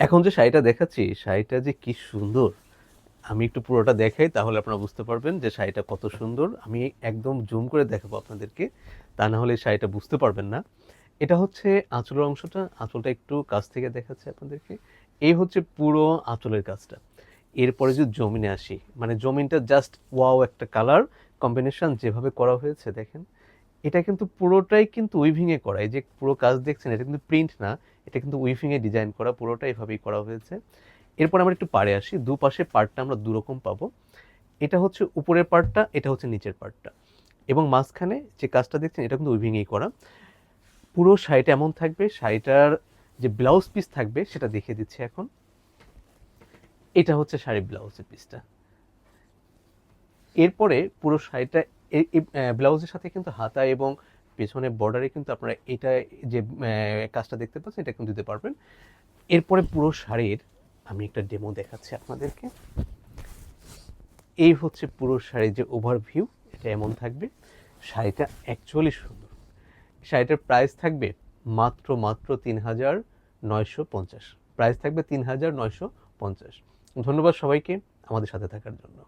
এখন যে শাড়িটা দেখাচ্ছি, শাড়িটা যে কি সুন্দর। আমি একটু পুরোটা দেখাই, তাহলে আপনারা বুঝতে পারবেন যে শাড়িটা কত সুন্দর। আমি একদম জুম করে দেখাবো আপনাদেরকে, তা না হলে শাড়িটা বুঝতে পারবেন না। এটা হচ্ছে আঁচলের অংশটা, আঁচলটা একটু কাছ থেকে দেখাচ্ছে আপনাদেরকে। এই হচ্ছে পুরো আঁচলের কাজটা। এরপরে যদি জমিনে আসি মানে জমিনটা জাস্ট ওয়াও একটা কালার কম্বিনেশন যেভাবে করা হয়েছে, দেখেন। এটা কিন্তু পুরোটাই কিন্তু উইভিংয়ে করা, এই যে পুরো কাজ দেখছেন, এটা কিন্তু প্রিন্ট না এটা কিন্তু উইভিংয়ে ডিজাইন করা, পুরোটা এভাবেই করা হয়েছে। এরপর আমরা একটু পাড়ে আসি। দুপাশে পার্টটা আমরা দুরকম পাবো। এটা হচ্ছে উপরের পার্টটা এটা হচ্ছে নিচের পার্টটা এবং মাঝখানে যে কাজটা দেখছেন, এটা কিন্তু উইভিংয়েই করা। পুরো শাড়িটা এমন থাকবে, শাড়িটার যে ব্লাউজ পিস থাকবে, সেটা দেখিয়ে দিচ্ছি এখন। এটা হচ্ছে শাড়ি ব্লাউজের পিসটা এরপরে পুরো শাড়িটা ব্লাউজের সাথে কিন্তু হাতা এবং পেছনে বর্ডারে কিন্তু আপনারা এটা যে কাজটা দেখতে পাচ্ছেন, এটা কিন্তু দিতে পারবেন। এরপরে পুরো শাড়ির আমি একটা ডেমো দেখাচ্ছি আপনাদেরকে। এই হচ্ছে পুরো শাড়ির যে ওভারভিউ এটা এমন থাকবে। শাড়িটা অ্যাকচুয়ালি সুন্দর। শাড়িটার প্রাইস থাকবে মাত্র মাত্র তিন হাজার নয়শো পঞ্চাশ। প্রাইস থাকবে তিন হাজার নয়শো পঞ্চাশ। ধন্যবাদ সবাইকে আমাদের সাথে থাকার জন্য।